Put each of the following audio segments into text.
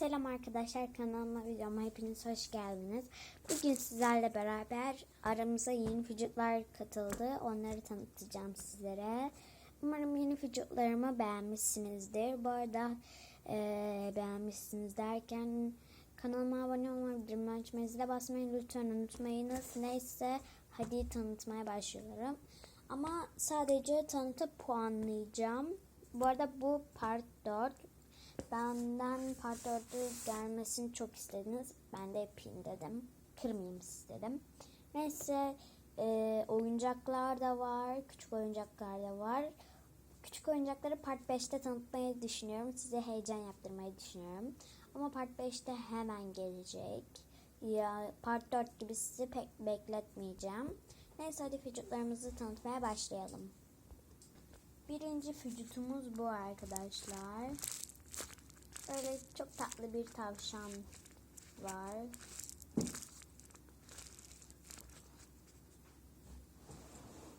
Selam arkadaşlar kanalıma videoma hepiniz hoş geldiniz. Bugün sizlerle beraber aramıza yeni vücutlar katıldı. Onları tanıtacağım sizlere. Umarım yeni vücutlarımı beğenmişsinizdir. Bu arada eee, beğenmişsiniz derken kanalıma abone olmayı, bildirim açmayı, basmayı lütfen unutmayınız. Neyse hadi tanıtmaya başlıyorum. Ama sadece tanıtıp puanlayacağım. Bu arada bu part 4. Benden part 4'ü gelmesini çok istediniz. Ben de yapayım dedim. Kırmayayım istedim. Neyse e, oyuncaklar da var. Küçük oyuncaklar da var. Küçük oyuncakları part 5'te tanıtmayı düşünüyorum. Size heyecan yaptırmayı düşünüyorum. Ama part 5'te hemen gelecek. Ya part 4 gibi sizi pek bekletmeyeceğim. Neyse hadi vücutlarımızı tanıtmaya başlayalım. Birinci vücutumuz bu arkadaşlar. Böyle çok tatlı bir tavşan var.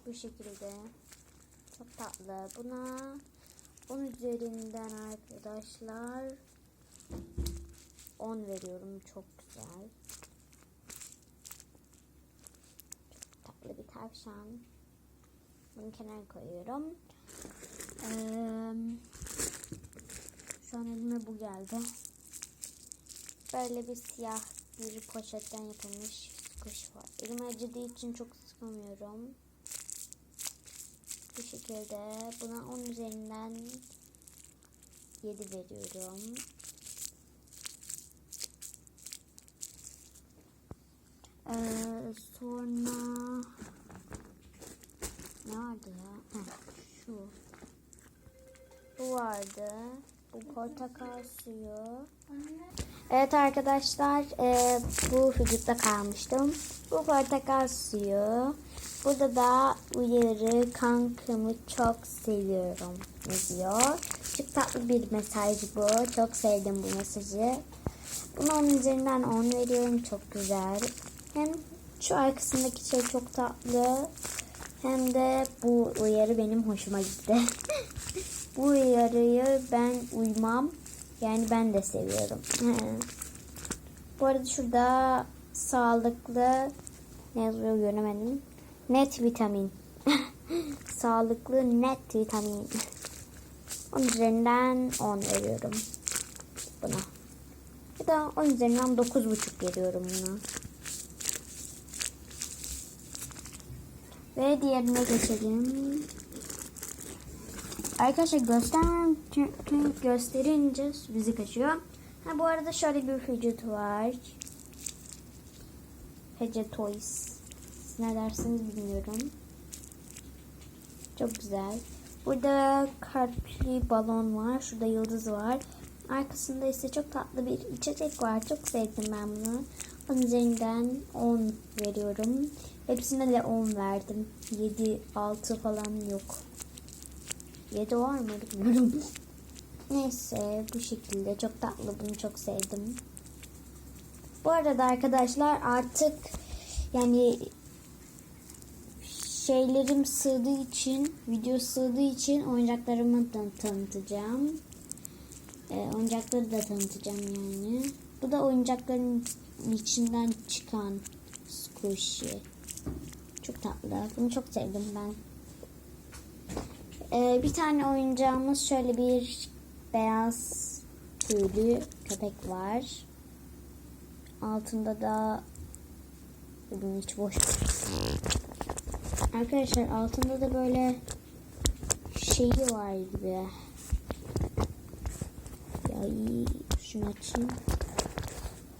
Bu şekilde. Çok tatlı. Buna 10 üzerinden arkadaşlar 10 veriyorum. Çok güzel. Çok tatlı bir tavşan. Bunu kenara koyuyorum. Eee şu an elime bu geldi. Böyle bir siyah bir poşetten yapılmış kuş var. Elim acıdığı için çok sıkamıyorum. Bu şekilde buna 10 üzerinden 7 veriyorum. Ee, sonra ne vardı ya? Heh, şu. Bu vardı. Portakal suyu. Evet arkadaşlar e, bu vücutta kalmıştım. Bu portakal suyu. Burada da uyarı kankamı çok seviyorum yazıyor. Çok tatlı bir mesaj bu. Çok sevdim bu mesajı. Buna onun üzerinden 10 veriyorum. Çok güzel. Hem şu arkasındaki şey çok tatlı. Hem de bu uyarı benim hoşuma gitti. bu uyarıyı ben uymam. Yani ben de seviyorum. bu arada şurada sağlıklı ne yazıyor göremedim. Net vitamin. sağlıklı net vitamin. Onun üzerinden 10 veriyorum buna. Bir da 10 üzerinden 9,5 veriyorum buna. Ve diğerine geçelim. Arkadaşlar göstermem çünkü gösterince bizi kaçıyor. Ha bu arada şöyle bir vücut var. Hece Toys. Ne dersiniz bilmiyorum. Çok güzel. Burada kalpli balon var. Şurada yıldız var. Arkasında ise çok tatlı bir içecek var. Çok sevdim ben bunu. Onun üzerinden 10 veriyorum. Hepsine de 10 verdim. 7, 6 falan yok. 7 var mı bilmiyorum. Neyse bu şekilde çok tatlı bunu çok sevdim. Bu arada arkadaşlar artık yani şeylerim sığdığı için video sığdığı için oyuncaklarımı da tanıtacağım. Ee, oyuncakları da tanıtacağım yani. Bu da oyuncakların içinden çıkan squishy. Çok tatlı. Bunu çok sevdim ben. Ee, bir tane oyuncağımız şöyle bir beyaz tüylü köpek var. Altında da bunun içi boş. Arkadaşlar altında da böyle şeyi var gibi. Ya şunu açayım.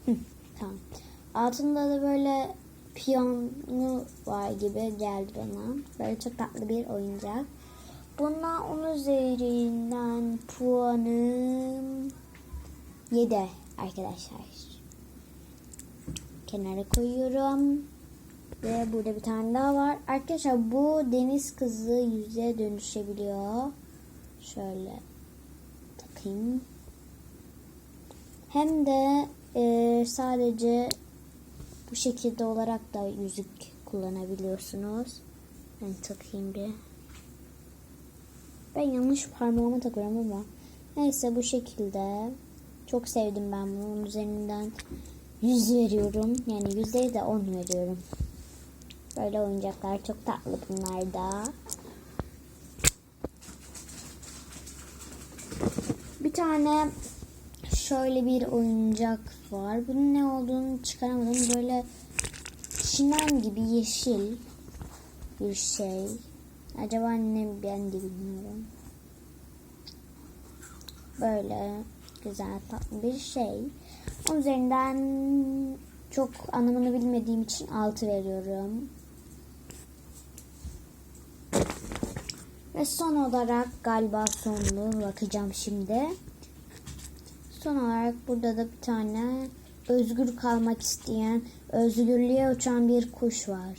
Hı, tamam. Altında da böyle piyano var gibi geldi bana. Böyle çok tatlı bir oyuncak. Buna 10 üzerinden puanım 7 arkadaşlar. Kenara koyuyorum. Ve burada bir tane daha var. Arkadaşlar bu deniz kızı yüze dönüşebiliyor. Şöyle takayım. Hem de e, sadece bu şekilde olarak da yüzük kullanabiliyorsunuz. Ben takayım bir. Ben yanlış parmağıma takıyorum ama neyse bu şekilde Çok sevdim ben bunu. Onun üzerinden 100 veriyorum. Yani 100 değil de 10 veriyorum. Böyle oyuncaklar çok tatlı bunlar da. Bir tane şöyle bir oyuncak var. Bunun ne olduğunu çıkaramadım. Böyle çimen gibi yeşil bir şey. Acaba ne ben de bilmiyorum. Böyle güzel tatlı bir şey. Onun üzerinden çok anlamını bilmediğim için 6 veriyorum. Ve son olarak galiba sonlu bakacağım şimdi. Son olarak burada da bir tane özgür kalmak isteyen, özgürlüğe uçan bir kuş var.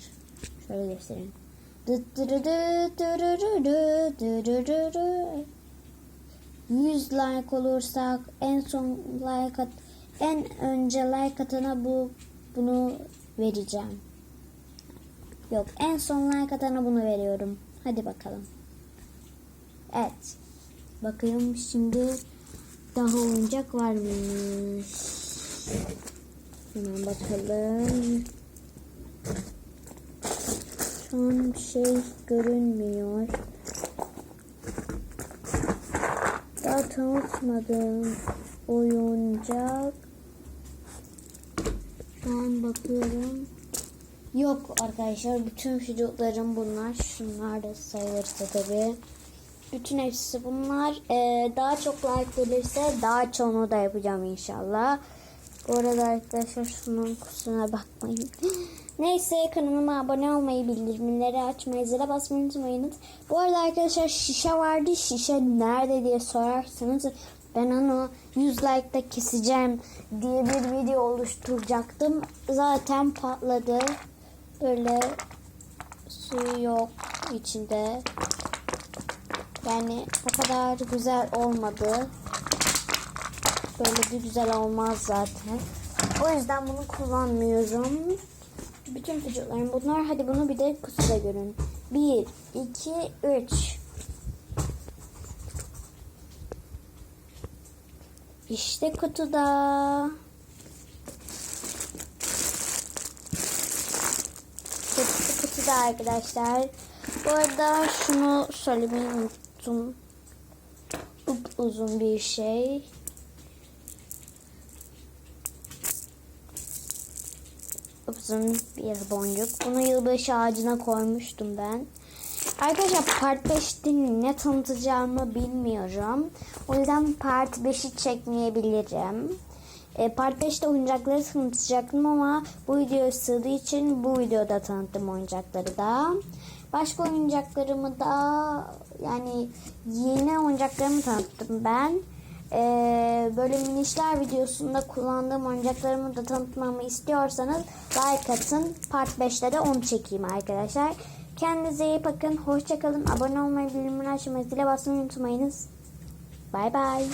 Şöyle göstereyim. Dıt dırıdı dırırırı dırırırı. 100 like olursak en son like at, en önce like atana bu bunu vereceğim. Yok en son like atana bunu veriyorum. Hadi bakalım. Evet. Bakıyorum şimdi daha oyuncak varmış. Hemen bakalım. Şu şey görünmüyor. Daha tanıtmadığım oyuncak. Şu an bakıyorum. Yok arkadaşlar bütün çocuklarım bunlar. Şunlar da sayılırsa tabii. Bütün hepsi bunlar. Ee, daha çok like gelirse daha çoğunu da yapacağım inşallah. Bu arada arkadaşlar şunun kutusuna bakmayın. Neyse kanalıma abone olmayı, bildirimleri açmayı, zile basmayı unutmayınız. Bu arada arkadaşlar şişe vardı. Şişe nerede diye sorarsanız ben onu 100 like'da keseceğim diye bir video oluşturacaktım. Zaten patladı. Böyle su yok içinde. Yani o kadar güzel olmadı. Böyle bir güzel olmaz zaten. O yüzden bunu kullanmıyorum. Bütün vücutlarım bunlar. Hadi bunu bir de kutuda görün. 1, 2, 3. İşte kutuda. Kutusu kutuda arkadaşlar. Bu arada şunu söylemeyi unuttum. Uzun bir şey. Upuzun bir boncuk. Bunu yılbaşı ağacına koymuştum ben. Arkadaşlar part 5'te ne tanıtacağımı bilmiyorum. O yüzden part 5'i çekmeyebilirim. E, part 5'te oyuncakları tanıtacaktım ama bu videoya sığdığı için bu videoda tanıttım oyuncakları da. Başka oyuncaklarımı da yani yeni oyuncaklarımı tanıttım ben. Ee, böyle minişler videosunda kullandığım oyuncaklarımı da tanıtmamı istiyorsanız like atın. Part 5'te de onu çekeyim arkadaşlar. Kendinize iyi bakın. Hoşçakalın. Abone olmayı, bildirimleri açmayı, zile basmayı unutmayınız. Bay bay.